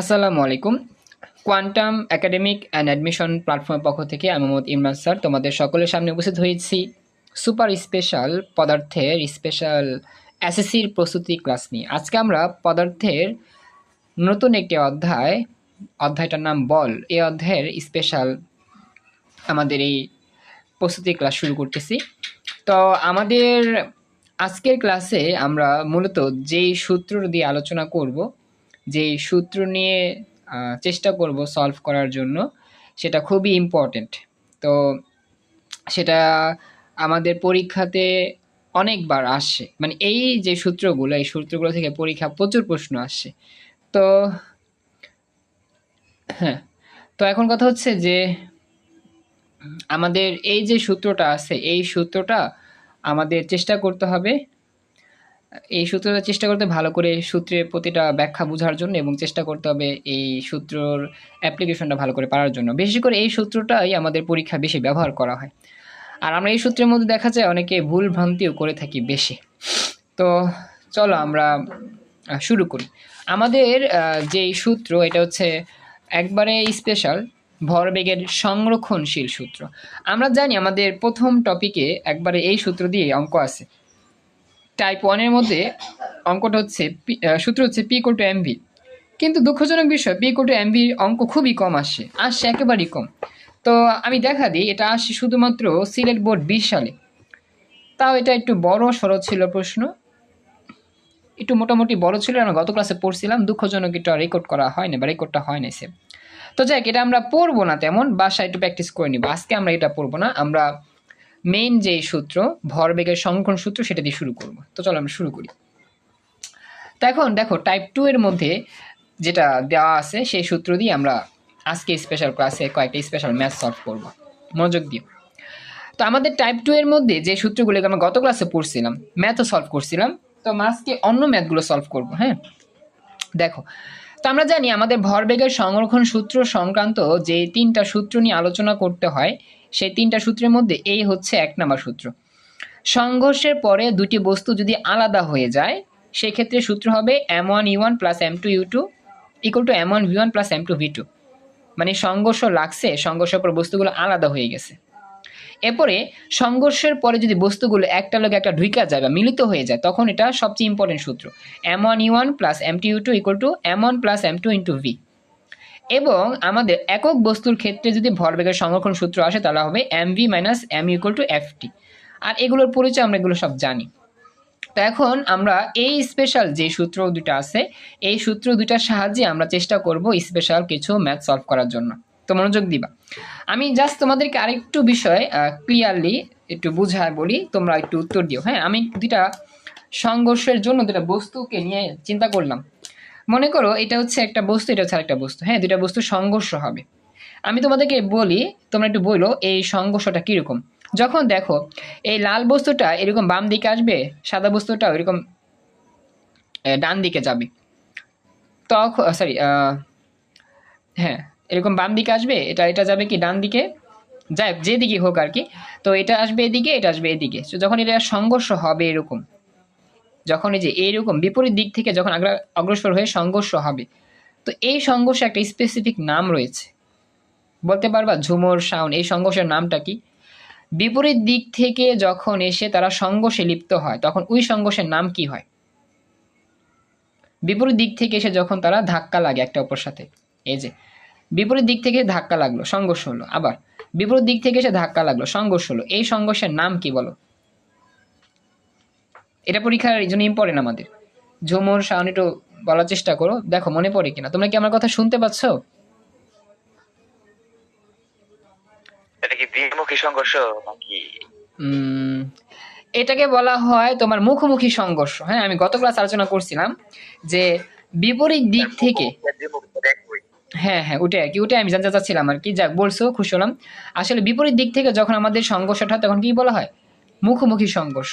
আসসালামু আলাইকুম। Quantum academic and admission প্ল্যাটফর্মের পক্ষ থেকে আমি মোহাম্মদ ইমরান স্যার, তোমাদের সকলের সামনে উপস্থিত হয়েছি। সুপার স্পেশাল পদার্থের স্পেশাল এসএসসির প্রস্তুতি ক্লাস নিয়ে। আজকে আমরা পদার্থের নতুন একটি অধ্যায়, অধ্যায়টার নাম বল, এই অধ্যায়ের স্পেশাল আমাদের এই প্রস্তুতি ক্লাস শুরু করতেছি। তো আমাদের আজকের ক্লাসে আমরা মূলত যেই সূত্র দিয়ে আলোচনা করব যে সূত্র নিয়ে চেষ্টা করব সলভ করার জন্য, সেটা খুবই ইম্পর্ট্যান্ট তো সেটা আমাদের পরীক্ষাতে অনেকবার আসে। মানে এই যে সূত্রগুলো, এই সূত্রগুলো থেকে পরীক্ষা প্রচুর প্রশ্ন আসে। তো হ্যাঁ তো এখন কথা হচ্ছে যে, আমাদের এই যে সূত্রটা আছে, এই সূত্রটা আমাদের চেষ্টা করতে হবে এই সূত্রটা চেষ্টা করতে ভালো করে সূত্রের প্রতিটা ব্যাখ্যা বোঝার জন্য এবং চেষ্টা করতে হবে এই সূত্রর অ্যাপ্লিকেশনটা ভালো করে পারার জন্য। বেশি করে এই সূত্রটাই আমাদের পরীক্ষা বেশি ব্যবহার করা হয়। আর আমরা এই সূত্রের মধ্যে দেখা যায় অনেকে ভুল ভ্রান্তিও করে থাকি বেশি। তো চলো আমরা শুরু করি। আমাদের যেই সূত্র, এটা হচ্ছে একবারে স্পেশাল ভরবেগের সংরক্ষণশীল সূত্র। আমরা জানি আমাদের প্রথম টপিকে একবারে এই সূত্র দিয়ে অঙ্ক আছে। টাইপ ওয়ানের মধ্যে অঙ্কটা হচ্ছে সূত্র হচ্ছে পি ইকুয়াল টু এমভি কিন্তু দুঃখজনক বিষয় পি ইকুয়াল টু এমভির অঙ্ক খুবই কম আসে আসছে একেবারেই কম। তো আমি দেখা দিই, এটা আসে শুধুমাত্র সিলেট বোর্ড বিশ সালে। তাও এটা একটু বড় সড়ো ছিল প্রশ্ন। একটু মোটামুটি বড় ছিল, আমরা গত ক্লাসে পড়ছিলাম, দুঃখজনক এটা রেকর্ড করা হয় না বা রেকর্ডটা হয় না সে তো যাক এটা আমরা পড়ব না তেমন, বাসায় একটু প্র্যাকটিস করে নিব। আজকে আমরা এটা পড়ব না, আমরা মেইন যে সূত্র, ভরবেগের সংরক্ষণ সূত্র, সেটা দিয়ে শুরু করব। তো চলো আমরা শুরু করি। তো এখন দেখো টাইপ টু এর মধ্যে যেটা দেওয়া আছে, সেই সূত্র দিয়ে আমরা আজকে স্পেশাল ক্লাসে কয়েকটা স্পেশাল ম্যাথ সলভ করব। মনোযোগ দিও। তো আমাদের টাইপ টু এর মধ্যে যে সূত্রগুলো আমরা গত ক্লাসে পড়ছিলাম ম্যাথও সলভ করছিলাম, তো আজকে অন্য ম্যাথগুলো সলভ করব হ্যাঁ? দেখো, তো আমরা জানি আমাদের ভরবেগের সংরক্ষণ সূত্র সংক্রান্ত যে তিনটা সূত্র নিয়ে আলোচনা করতে হয় সেই তিনটা সূত্রের মধ্যে এই হচ্ছে এক নম্বর সূত্র। সংঘর্ষের পরে দুটি বস্তু যদি আলাদা হয়ে যায় সেক্ষেত্রে সূত্র হবে m one u one plus m two u two equal to m one v one plus m two v two মানে সংঘর্ষ লাগছে, সংঘর্ষের পর বস্তুগুলো আলাদা হয়ে গেছে। এরপরে সংঘর্ষের পরে যদি বস্তুগুলো একটা লোক একটা ঢুইকা যায় বা মিলিত হয়ে যায়, তখন এটা সবচেয়ে ইম্পর্টেন্ট সূত্র। M one u one plus m two u two equal to m one plus m two into v এবং আমাদের একক বস্তুর ক্ষেত্রে যদি ভরবেগের সংরক্ষণ সূত্র আসে, তাহলে হবে m v minus m equal to f t আর এগুলোর পরিচয় আমরা এগুলো সব জানি। তো এখন আমরা এই স্পেশাল যে সূত্র দুটো আছে, এই সূত্র দুটার সাহায্যে আমরা চেষ্টা করব স্পেশাল কিছু ম্যাথ সলভ করার জন্য। তো মনোযোগ দিবা। আমি জাস্ট তোমাদেরকে আরেকটু বিষয় ক্লিয়ারলি একটু বুঝায় বলি, তোমরা একটু উত্তর দিও। হ্যাঁ আমি দুটা সংঘর্ষের জন্য দুটা বস্তুকে নিয়ে চিন্তা করলাম। মনে করো এটা হচ্ছে একটা বস্তু, এটা হচ্ছে আরেকটা বস্তু। হ্যাঁ দুটা বস্তু সংঘর্ষ হবে। আমি তোমাদেরকে বলি, তোমরা একটু বলো, এই সংঘর্ষটা কীরকম? যখন দেখো, এই লাল বস্তুটা এরকম বাম দিকে আসবে, সাদা বস্তুটা এরকম ডান দিকে যাবে। তখন সরি হ্যাঁ এরকম বাম দিকে আসবে, এটা এটা যাবে কি ডান দিকে? যাই যেদিকে হোক আর কি। তো এটা আসবে এদিকে, এটা আসবে এদিকে। যখন এটা সংঘর্ষ হবে এরকম যখন এই যে এইরকম বিপরীত দিক থেকে যখন অগ্রসর হয়ে সংঘর্ষ হবে, তো এই সংঘর্ষে একটা স্পেসিফিক নাম রয়েছে। বলতে পারবা, ঝুমর সাউন্ড এই সংঘর্ষের নামটা কি? বিপরীত দিক থেকে যখন এসে তারা সংঘর্ষে লিপ্ত হয়, তখন ওই সংঘর্ষের নাম কি হয়? বিপরীত দিক থেকে এসে যখন তারা ধাক্কা লাগে একটা অপর সাথে, এই যে, বিপরীত দিক থেকে ধাক্কা লাগল, সংঘর্ষ হলো, আবার বিপরীত দিক থেকে এসে ধাক্কা লাগল, সংঘর্ষ হলো, এই সংঘর্ষের নাম কি বলো? এটা পরীক্ষার এই জন্য ইম্পর্টেন্ট আমাদের। ঝুমুর সাউন্ড একটু বলার চেষ্টা করো। দেখো মনে পড়ে কিনা। তোমরা কি আমার কথা শুনতে পাচ্ছ? এটা কি দ্বিমুখী সংঘর্ষ নাকি? এটাকে বলা হয় তোমার মুখোমুখি সংঘর্ষ। হ্যাঁ আমি গত ক্লাস আলোচনা করছিলাম যে বিপরীত দিক থেকে হ্যাঁ হ্যাঁ ওটাই আর কি ওটাই আমি জানতে চাচ্ছিলাম আর কি। যাক বলছো খুশি হলাম। আসলে বিপরীত দিক থেকে যখন আমাদের সংঘর্ষটা তখন কি বলা হয়? মুখোমুখি সংঘর্ষ।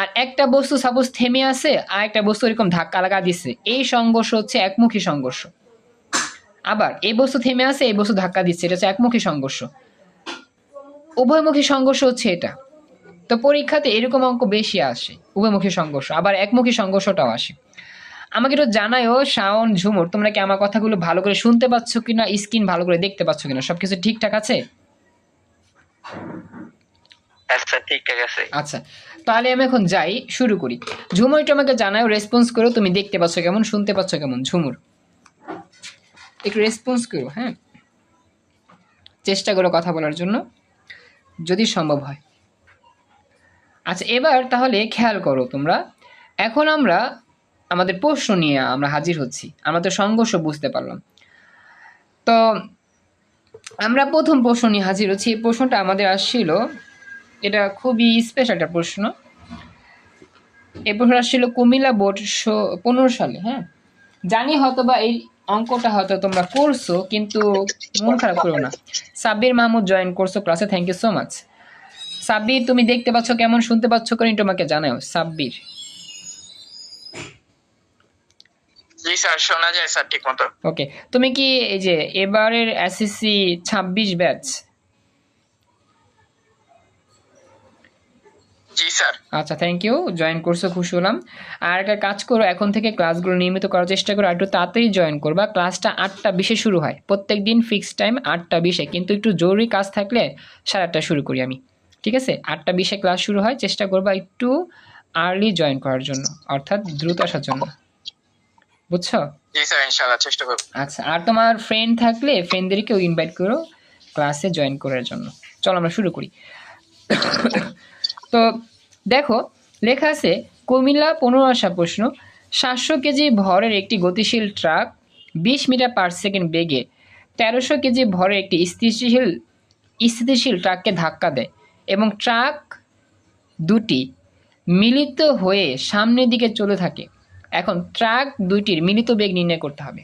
আর একটা বস্তু সাপোজ থেমে আছে, আর একটা বস্তু এরকম ধাক্কা লাগা দিচ্ছে এই সংঘর্ষ হচ্ছে একমুখী সংঘর্ষ। আবার এই বস্তু থেমে আছে, এই বস্তু ধাক্কা দিচ্ছে এটা হচ্ছে একমুখী সংঘর্ষ। উভয়মুখী সংঘর্ষ হচ্ছে এটা। তো পরীক্ষাতে এরকম অঙ্ক বেশি আসে, উভয়মুখী সংঘর্ষ। আবার একমুখী সংঘর্ষটাও আসে। আমাকে একটু জানায়ও শাওন, ঝুমুর, তোমরা কি আমার কথাগুলো ভালো করে শুনতে পাচ্ছ কিনা, স্ক্রিন ভালো করে দেখতে পাচ্ছ কিনা সব কিছু ঠিকঠাক আছে? আচ্ছা ঠিকঠাক আছে। আচ্ছা তাহলে আমি এখন যাই, শুরু করি। ঝুমুর একটু আমাকে জানাও রেসপন্স করো, তুমি দেখতে পাচ্ছ কেমন, শুনতে পাচ্ছ কেমন, ঝুমুর। একটু রেসপন্স করো হ্যাঁ। চেষ্টা করো কথা বলার জন্য, যদি সম্ভব হয়। আচ্ছা এবার তাহলে খেয়াল করো তোমরা। এখন আমরা আমাদের প্রশ্ন নিয়ে আমরা হাজির হচ্ছি। আমরা তো সংঘর্ষ বুঝতে পারলাম। তো আমরা প্রথম প্রশ্ন নিয়ে হাজির হচ্ছি। এই প্রশ্নটা আমাদের আসছিল এটা খুবই স্পেশাল একটা প্রশ্ন। এই প্রশ্ন আসছিল কুমিল্লা বোর্ড পনেরো সালে হ্যাঁ? জানি হয়তো বা এই অঙ্কটা হয়তো তোমরা করছ কিন্তু মন খারাপ করো না। সাব্বির মাহমুদ জয়েন করছ ক্লাসে thank you so much Sabbir তুমি দেখতে পাচ্ছ কেমন শুনতে পাচ্ছ করে তোমাকে জানাও সাব্বির। জি স্যার শোনা যায় স্যার ঠিক ওকে তুমি কি এই যে এবারের এসএসসি ছাব্বিশ ব্যাচ জি স্যার। আচ্ছা থ্যাংক ইউ জয়েন করছ খুশি হলাম। আর একটা কাজ করো এখন থেকে ক্লাসগুলো নিয়মিত করার চেষ্টা করো একটু তাড়াতাড়ি জয়েন করবা। ক্লাসটা আটটা বিশে শুরু হয়। প্রত্যেক দিন ফিক্স টাইম আটটা বিশে। কিন্তু একটু জরুরি কাজ থাকলে সাড়ে আটটা শুরু করি আমি। ঠিক আছে? আটটা বিশে ক্লাস শুরু হয় চেষ্টা করবা একটু আর্লি জয়েন করার জন্য। অর্থাৎ দ্রুত আসার জন্য। বুঝছ? জি স্যার ইনশাআল্লাহ চেষ্টা করব। আচ্ছা আর তোমার ফ্রেন্ড থাকলে ফ্রেন্ডদেরকেও ইনভাইট করো ক্লাসে জয়েন করার জন্য। চলো আমরা শুরু করি। তো দেখো, লেখা আছে, কুমিল্লা পনেরো আসা প্রশ্ন, সাতশো কেজি ভরের একটি গতিশীল ট্রাক, বিশ মিটার পার সেকেন্ড বেগে, তেরোশো কেজি ভরের একটি স্থিতিশীল স্থিতিশীল ট্রাককে ধাক্কা দেয় এবং ট্রাক দুটি মিলিত হয়ে সামনের দিকে চলে থাকে। এখন ট্রাক দুইটির মিলিত বেগ নির্ণয় করতে হবে।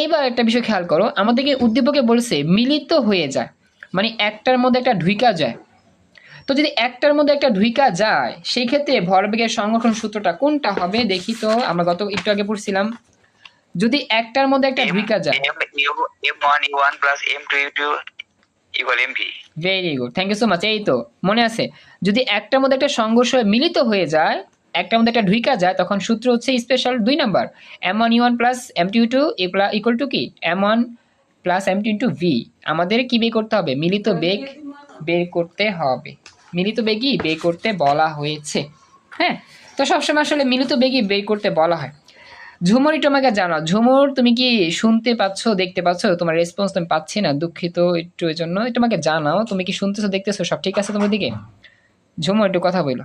এইবার একটা বিষয় খেয়াল করো, আমাদেরকে উদ্দীপকে বলছে মিলিত হয়ে যায় মানে একটার মধ্যে একটা ঢুইকা যায়। তো যদি একটার মধ্যে একটা ঢুইকা যায় সেই ক্ষেত্রে ভরবেগের সংগঠন সূত্রটা কোনটা হবে দেখি তো আমরা গত একটু আগে পড়ছিলাম। যদি একটার মধ্যে একটা ঢুইকা যায়। Very good thank you so much এই তো মনে আছে? যদি একটার মধ্যে একটা সংঘর্ষ মিলিত হয়ে যায় একটার মধ্যে একটা ঢুইকা যায় তখন সূত্র হচ্ছে স্পেশাল দুই number m one u one plus m two two equal to কি? M one plus m two into v আমাদের কি বের করতে হবে? মিলিত বেগ বের করতে হবে। মিলিত বেগই বের করতে বলা হয়েছে। হ্যাঁ? তো সবসময় আসলে মিলিত বেগই বের করতে বলা হয়। ঝুমুর একটু আমাকে জানাও। ঝুমুর, তুমি কি শুনতে পাচ্ছ, দেখতে পাচ্ছ? তোমার রেসপন্স তুমি পাচ্ছি না, দুঃখিত একটু এই জন্য একটু আমাকে জানাও, তুমি কি শুনতেছো, দেখতেছো? সব ঠিক আছে তোমার দিকে? ঝুমুর, একটু কথা বলো।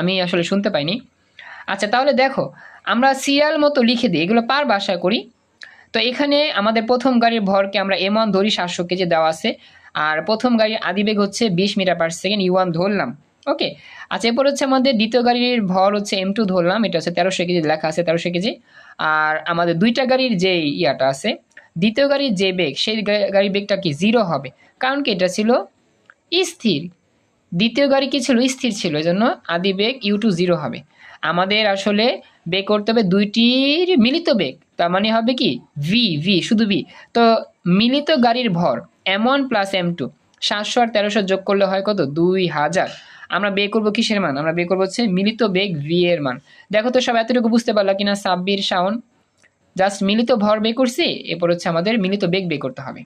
আমি আসলে শুনতে পাইনি। আচ্ছা তাহলে দেখো, আমরা সিরিয়াল মতো লিখে দিই। এগুলো পার বাসা করি। তো এখানে আমাদের প্রথম গাড়ির ভরকে আমরা এম ওয়ান ধরি সাতশো কেজি দেওয়া আছে, আর প্রথম গাড়ির আদিবেগ হচ্ছে বিশ metre per second u one ধরলাম। ওকে আচ্ছা এরপর হচ্ছে আমাদের দ্বিতীয় গাড়ির ভর হচ্ছে এম টু ধরলাম, এটা হচ্ছে তেরোশো কেজি লেখা আছে, তেরোশো কেজি। আর আমাদের দুইটা গাড়ির যে ইয়াটা আছে, দ্বিতীয় গাড়ির যে বেগ, সেই গাড়ির বেগটা কি জিরো হবে? কারণ কি এটা ছিল স্থির। দ্বিতীয় গাড়ি কি ছিল? স্থির ছিল এই জন্য আদি বেগ ইউ টু জিরো হবে। আমাদের আসলে বেগ করতে হবে দুইটির মিলিত বেগ তার মানে হবে কি? ভি ভি শুধু ভি তো মিলিত গাড়ির ভর m one plus m two সাতশো আর তেরোশো যোগ করলে হয় কত? দুই হাজার। আমরা বে করব কিসের মান? আমরা বে করব হচ্ছে মিলিত বেগ ভি এর মান। দেখো তো সব এতটুকু বুঝতে পারলা কিনা সাব্বির শাওন? জাস্ট মিলিত ভর বে করছি, এরপর হচ্ছে আমাদের মিলিত বেগ বে করতে হবে।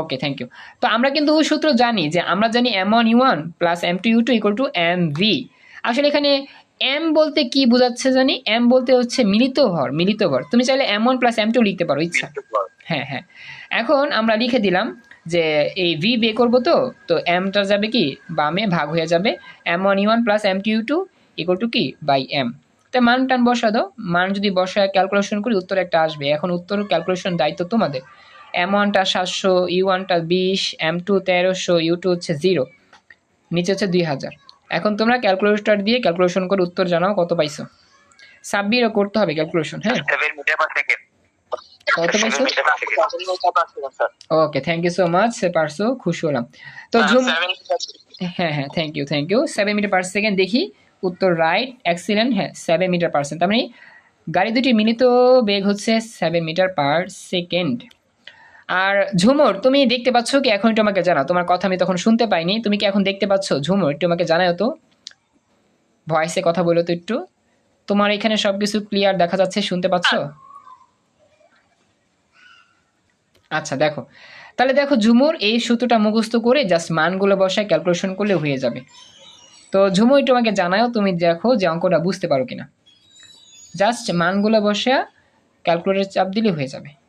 ওকে থ্যাংক ইউ তো আমরা কিন্তু সূত্র জানি যে আমরা জানি m one u one plus m two u two equal to m v আসলে এখানে এম বলতে কি বোঝাচ্ছে জানি? এম বলতে হচ্ছে মিলিত ভর মিলিত ভর। তুমি চাইলে m one plus m two লিখতে পারো ইচ্ছা। হ্যাঁ হ্যাঁ। এখন আমরা লিখে দিলাম যে এই ভি বে করব তো তো এমটা যাবে কি? বামে ভাগ হয়ে যাবে। M one u one plus m two u two equal to কি? বাই এম তো মান টান বসা দাও। মান যদি বসায় ক্যালকুলেশন করি উত্তর একটা আসবে। এখন উত্তর ক্যালকুলেশন দায়িত্ব তোমাদের। এম ওয়ানটা সাতশো ইউ ওয়ানটা বিশ এম টু তেরোশো ইউ টু হচ্ছে জিরো নিচে হচ্ছে দুই হাজার। এখন তোমরা ক্যালকুলেটর দিয়ে ক্যালকুলেশন করে উত্তর জানাও কত পাইছো। সাব্বিরও করতে হবে ক্যালকুলেশন হ্যাঁ? কত পাইছো? Okay thank you so much পারছ খুশি হলাম। তো জুম হ্যাঁ হ্যাঁ thank you thank you seven metre per second দেখি উত্তর রাইট এক্সিলেন্ট হ্যাঁ সেভেন মিটার পার সেকেন্ড তার মানে গাড়ি দুটি মিলিত বেগ হচ্ছে সেভেন মিটার পার সেকেন্ড আর ঝুমুর, তুমি দেখতে পাচ্ছ কি? এখন একটু আমাকে জানাও। তোমার কথা আমি তখন শুনতে পাইনি। তুমি কি এখন দেখতে পাচ্ছ? ঝুমুর, একটু আমাকে জানাও তো। ভয়েসে কথা বলো তো একটু। তোমার এখানে সবকিছু ক্লিয়ার দেখা যাচ্ছে, শুনতে পাচ্ছ? আচ্ছা দেখো। তাহলে দেখো, ঝুমুর এই সূত্রটা মুখস্থ করে জাস্ট মানগুলো বসায় ক্যালকুলেশন করলে হয়ে যাবে। তো ঝুমুর, একটু আমাকে জানাও, তুমি দেখো যে অঙ্কটা বুঝতে পারো কিনা। জাস্ট মানগুলো বসে ক্যালকুলেটর চাপ দিলে হয়ে যাবে।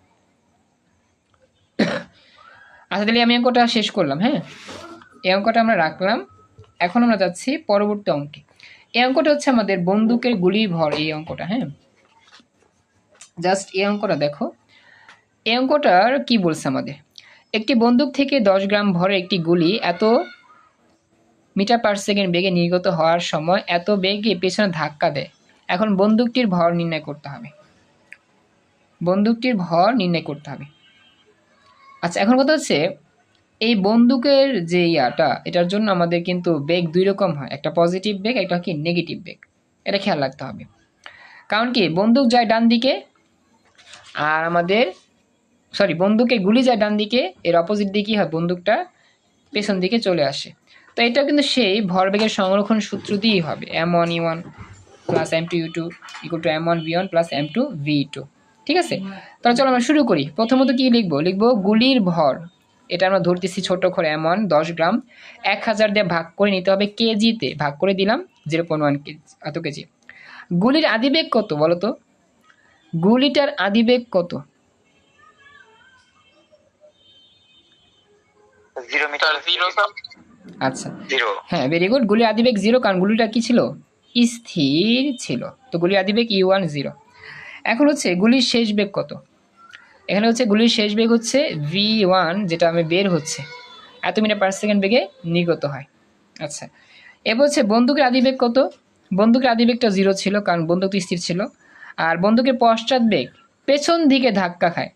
আচ্ছা তাহলে আমি অঙ্কটা শেষ করলাম হ্যাঁ? এই অঙ্কটা আমরা রাখলাম। এখন আমরা যাচ্ছি পরবর্তী অঙ্কে। এই অঙ্কটা হচ্ছে আমাদের বন্দুকের গুলির ভর এই অঙ্কটা হ্যাঁ? জাস্ট এই অঙ্কটা দেখো। এই অঙ্কটার কি বলছে আমাদের? একটি বন্দুক থেকে দশ গ্রাম ভরে একটি গুলি এত মিটার পার সেকেন্ড বেগে নির্গত হওয়ার সময় এত বেগে পেছনে ধাক্কা দেয়। এখন বন্দুকটির ভর নির্ণয় করতে হবে। বন্দুকটির ভর নির্ণয় করতে হবে। আচ্ছা এখন কথা হচ্ছে, এই বন্দুকের যে ইয়াটা, এটার জন্য আমাদের কিন্তু বেগ দুই রকম হয়, একটা পজিটিভ বেগ, একটা কি নেগেটিভ বেগ। এটা খেয়াল রাখতে হবে। কারণ কি, বন্দুক যায় ডান দিকে, আর আমাদের সরি বন্দুকে গুলি যায় ডান দিকে, এর অপোজিট দিকে হয় বন্দুকটা, পেছন দিকে চলে আসে। তো এটা কিন্তু সেই ভরবেগের সংরক্ষণ সূত্র দিয়েই হবে m one u one plus m two u two equal to m one v one plus m two v two ঠিক আছে? তাহলে চলো আমরা শুরু করি। প্রথমত কি লিখব? লিখব গুলির ভর। এটা আমরা ধরতেছি ছোট করে এম ওয়ান দশ গ্রাম। এক হাজার দিয়ে ভাগ করে নিতে হবে কেজিতে। ভাগ করে দিলাম জিরো পয়েন্ট ওয়ান কেজি এত কেজি। গুলির আদিবেগ কত বলো তো? গুলিটার আদিবেগ কত? আচ্ছা। হ্যাঁ ভেরি গুড গুলির আদিবেগ জিরো কারণ গুলিটা কি ছিল? স্থির ছিল। তো গুলির আদিবেগ ইউ ওয়ান জিরো এখন হচ্ছে গুলির শেষ বেগ কত? এখানে হচ্ছে গুলির শেষ বেগ হচ্ছে ভি ওয়ান যেটা আমি বের হচ্ছে। এত মিটার পার সেকেন্ড বেগে নির্গত হয়। আচ্ছা। এবার হচ্ছে বন্দুকের আদিবেগ কত? বন্দুকের আদিবেগটা জিরো ছিল, কারণ বন্দুকটি স্থির ছিল। আর বন্দুকের পশ্চাৎ বেগ পেছন দিকে ধাক্কা খায়।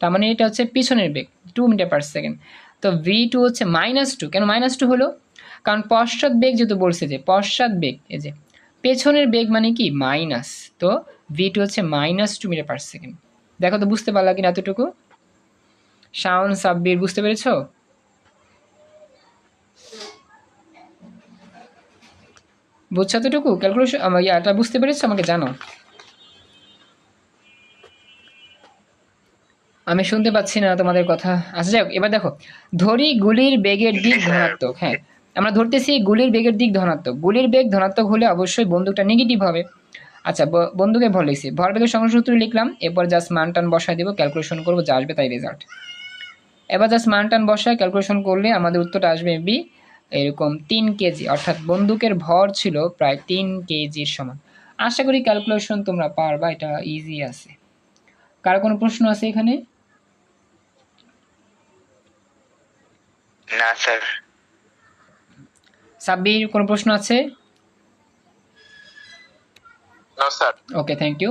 তার মানে এটা হচ্ছে পিছনের বেগ টু মিটার পার সেকেন্ড তো ভি টু হচ্ছে মাইনাস টু কেন মাইনাস টু হলো? কারণ পশ্চাৎ বেগ যেহেতু বলছে যে, পশ্চাৎ বেগ, এই যে, পেছনের বেগ মানে কি? মাইনাস তো ভি টু হচ্ছে minus two metre per second দেখো তো বুঝতে পারলা কিনা এতটুকু? শাওন, সাব্বির, বুঝতে পেরেছ? বুঝছ এতটুকু? ক্যালকুলেশন ইয়াটা বুঝতে পেরেছ? আমাকে জানো। আমি শুনতে পাচ্ছি না তোমাদের কথা। আচ্ছা যাই এবার দেখো। ধরি গুলির বেগের দিক ধনাত্মক হ্যাঁ। আমরা ধরতেছি গুলির বেগের দিক ধনাত্মক। গুলির বেগ ধনাত্মক হলে অবশ্যই বন্দুকটা নেগেটিভ হবে। আচ্ছা বন্ধুকে ভর লিখছি। ভর বেগের সংখ্যা সূত্র লিখলাম এরপর জাস্ট মান টান বসায় দেবো ক্যালকুলেশন করব যা আসবে তাই রেজাল্ট এবার জাস্ট মান টান বসায় ক্যালকুলেশন করলে আমাদের উত্তরটা আসবে বি এরকম তিন কেজি অর্থাৎ বন্দুকের ভর ছিল প্রায় তিন কেজির সমান। আশা করি ক্যালকুলেশন তোমরা পারবা এটা ইজি আছে। কার কোনো প্রশ্ন আছে এখানে? না স্যার সাব্বির কোনো প্রশ্ন আছে? নো ওকে থ্যাংক ইউ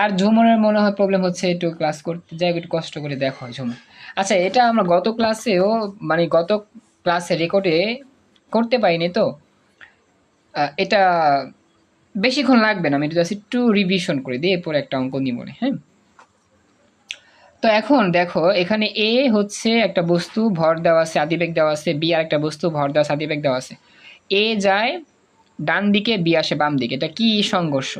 আর ঝুমনের মনে হয় প্রবলেম হচ্ছে একটু ক্লাস করতে যাই, একটু কষ্ট করে দেখো ঝুমর। আচ্ছা এটা আমরা গত ক্লাসেও মানে গত ক্লাসে রেকর্ডে করতে পারিনি তো? এটা বেশিক্ষণ লাগবে না, আমি এটা জাস্ট একটু রিভিশন করে দিই, এরপর একটা অঙ্ক নিব হ্যাঁ? তো এখন দেখো, এখানে এ হচ্ছে একটা বস্তু, ভর দেওয়া আছে, আদিবেগ দেওয়া আছে বি আর একটা বস্তু, ভর দেওয়া আছে, আদিবেগ দেওয়া আছে। এ যায় ডান দিকে বি আসে বাম দিকে এটা কি সংঘর্ষ?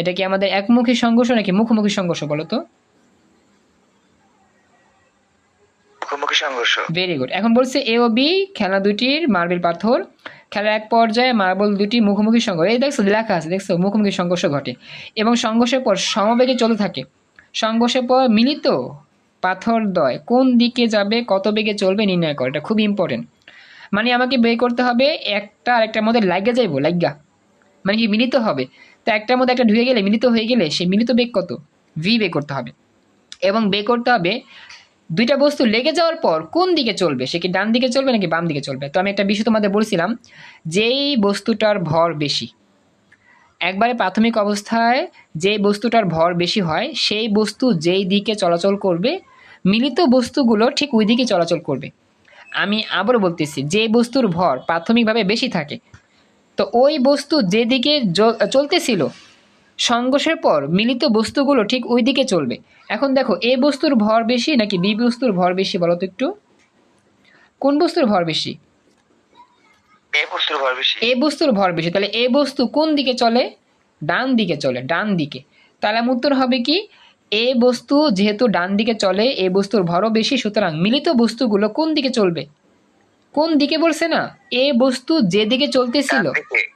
এটা কি আমাদের একমুখী সংঘর্ষ নাকি মুখোমুখি সংঘর্ষ বলো তো? মুখোমুখি সংঘর্ষ। ভেরি গুড এখন বলছে এ ও বি খেলা দুটির মার্বেল পাথর। খেলার এক পর্যায়ে মার্বেল দুটি মুখোমুখি সংঘর্ষ এই দেখছ লেখা আছে দেখছ মুখোমুখি সংঘর্ষ ঘটে। এবং সংঘর্ষের পর সমবেগে চলতে থাকে। সংঘর্ষের পর মিলিত পাথর দয়। কোন দিকে যাবে কত বেগে চলবে নির্ণয় করে। এটা খুব ইম্পর্টেন্ট মানে আমাকে বের করতে হবে একটা আর একটার মধ্যে লাগা যাইবো লাগা মানে কি মিলিত হবে? তো একটার মধ্যে একটা ঢুকে গেলে, মিলিত হয়ে গেলে সেই মিলিত বেগ কত? ভি বে করতে হবে। এবং বে করতে হবে দুইটা বস্তু লেগে যাওয়ার পর কোন দিকে চলবে? সে কি ডান দিকে চলবে নাকি বাম দিকে চলবে? তো আমি একটা বিষয় তোমাদের বলছিলাম, যেই বস্তুটার ভর বেশি, একবারে প্রাথমিক অবস্থায় যে বস্তুটার ভর বেশি হয়, সেই বস্তু যেই দিকে চলাচল করবে, মিলিত বস্তুগুলো ঠিক ওই দিকে চলাচল করবে। আমি আবারও বলতেছি যে বস্তুর ভর প্রাথমিকভাবে বেশি থাকে তো ওই বস্তু যেদিকে চলতেছিল সংঘর্ষের পর মিলিত বস্তুগুলো ঠিক ওই দিকে চলবে। এখন দেখো এ বস্তুর ভর বেশি নাকি বি বস্তুর ভর বেশি বলো তো একটু? কোন বস্তুর ভর বেশি? এ বস্তুর ভর বেশি। তাহলে এ বস্তু কোন দিকে চলে? ডান দিকে চলে ডান দিকে। তাহলে উত্তর হবে কি? এ বস্তু যেহেতু ডান দিকে চলে এ বস্তুর ভরও বেশি সুতরাং মিলিত বস্তুগুলো কোন দিকে চলবে? কোন দিকে বলছে না? এ বস্তু যেদিকে চলতেছিল।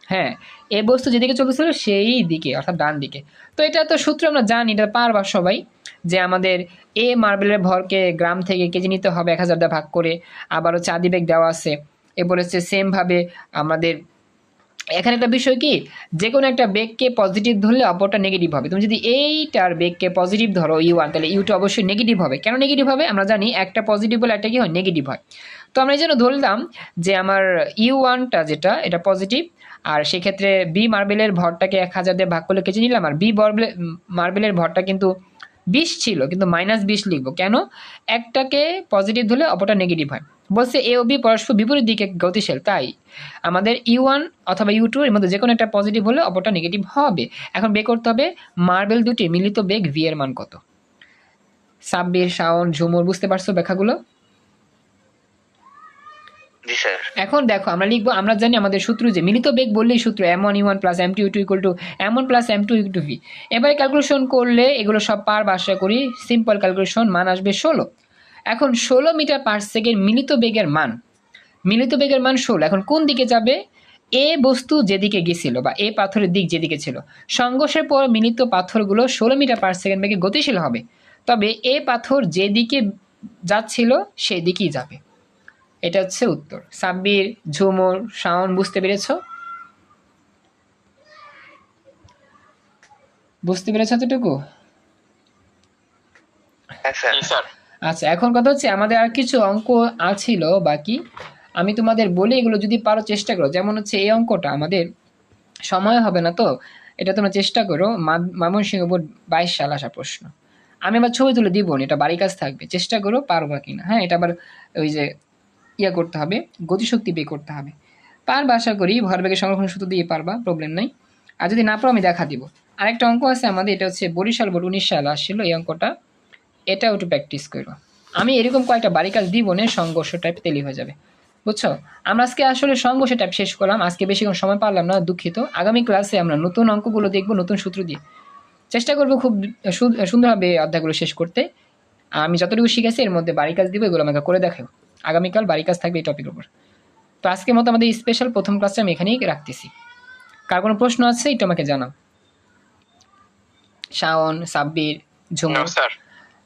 হ্যাঁ এ বস্তু যেদিকে চলতেছিল সেই দিকে অর্থাৎ ডান দিকে। তো এটা তো সূত্র আমরা জানি এটা পারবা সবাই যে আমাদের এ মার্বেলের ভরকে গ্রাম থেকে কেজি নিতে হবে এক হাজার দিয়ে ভাগ করে। আবারও হচ্ছে আদিবেগ দেওয়া আছে। এরপর হচ্ছে সেমভাবে আমাদের এখানে একটা বিষয় কি? যে কোনো একটা বেগকে পজিটিভ ধরলে অপরটা নেগেটিভ হবে। তুমি যদি এইটার বেগকে পজিটিভ ধরো ইউ ওয়ান তাহলে ইউটা অবশ্যই নেগেটিভ হবে। কেন নেগেটিভ হবে? আমরা জানি একটা পজিটিভ হলে একটা কি হয়? নেগেটিভ হয়। তো আমরা এই জন্য ধরলাম যে আমার ইউ ওয়ানটা যেটা, এটা পজিটিভ আর সেক্ষেত্রে বি মার্বেলের ভরটাকে এক হাজার দিয়ে ভাগ করলে কেটে নিলাম, আর বি মার্বেলের ভরটা কিন্তু বিশ ছিল, কিন্তু মাইনাস বিশ লিখব। কেন? একটাকে পজিটিভ ধরলে অপরটা নেগেটিভ হয়। বলছে এ ও বি পরস্পর বিপরীত দিকে গতিশীল তাই আমাদের ইউ ওয়ান অথবা ইউ টু এর মধ্যে যে কোনো একটা পজিটিভ হলে অপরটা নেগেটিভ হবে। এখন বের করতে হবে মার্বেল দুটি মিলিত বেগ ভি এর মান কত? সাব্বির শাওন ঝুমুর বুঝতে পারছ ব্যাখ্যাগুলো? এখন দেখো আমরা লিখব আমরা জানি আমাদের সূত্র যে মিলিত বেগ বললেই সূত্র m one u one plus m two u two equal to m one plus m two u two v এবারে ক্যালকুলেশন করলে এগুলো সব পার বাসা করি সিম্পল ক্যালকুলেশন মান আসবে ষোলো। এখন ষোলো মিটার পার সেকেন্ড মিলিত বেগের মান। মিলিত বেগের মান ষোলো। এখন কোন দিকে যাবে? এ বস্তু যেদিকে গেছিল বা এ পাথরের দিক যেদিকে ছিল। সংঘর্ষের পর মিলিত পাথরগুলো ষোলো মিটার পার সেকেন্ড বেগে গতিশীল হবে। তবে এ পাথর যেদিকে যাচ্ছিল সেই দিকেই যাবে। এটা হচ্ছে উত্তর। সাব্বির ঝুমুর শাওন বুঝতে পেরেছ? বুঝতে পেরেছ এতটুকু? হ্যাঁ স্যার। স্যার। আচ্ছা এখন কথা হচ্ছে আমাদের আর কিছু অঙ্ক আছিল বাকি। আমি তোমাদের বলি, এগুলো যদি পারো চেষ্টা করো। যেমন হচ্ছে এই অঙ্কটা আমাদের সময় হবে না তো, এটা তোমরা চেষ্টা করো। ময়মনসিংহ বোর্ড বাইশ সাল আসা প্রশ্ন। আমি আবার ছবি তুলে দিব, এটা বাড়ির কাজ থাকবে। চেষ্টা করো পারবা কিনা। হ্যাঁ এটা আবার ওই যে ইয়া করতে হবে, গতিশক্তি বের করতে হবে। পারবা আশা করি ভরবেগের সংরক্ষণ সূত্র দিয়ে পারবা প্রবলেম নাই। আর যদি না পারো, আমি দেখা দিব। আরেকটা অঙ্ক আছে আমাদের, এটা হচ্ছে বরিশাল বোর্ড উনিশ সাল আসছিল, এই অঙ্কটা। এটাও একটু প্র্যাকটিস করো। আমি এরকম কয়েকটা বাড়ি কাজ দিব না সংঘর্ষ টাইপ তেলি হয়ে যাবে। বুঝছ? আমরা আজকে আসলে সংঘর্ষ টাইপ শেষ করলাম। আজকে বেশিক্ষণ সময় পারলাম না, দুঃখিত। আগামী ক্লাসে আমরা নতুন অঙ্কগুলো দেখব, নতুন সূত্র দিয়ে। চেষ্টা করব খুব সুন্দরভাবে অধ্যায়গুলো শেষ করতে। আমি যতটুকু শিখেছি, এর মধ্যে বাড়ি কাজ দিব, এগুলো আমাকে করে দেখাও। আগামীকাল বাড়ি কাজ থাকবে এই টপিকের উপর। তো আজকের মতো আমাদের স্পেশাল প্রথম ক্লাসটা আমি এখানেই রাখতেছি। কার কোনো প্রশ্ন আছে, এটা আমাকে জানাও। Shaon, Sabbir Jhumur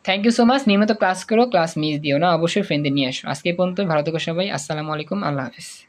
thank you so much নিয়মিত ক্লাস করো ক্লাস মিস দিও না। অবশ্যই ফ্রেন্ডদের নিয়ে আসো। আজকে পর্যন্ত ভালো সবাই। আসসালামু আলাইকুম। আল্লাহ হাফিজ।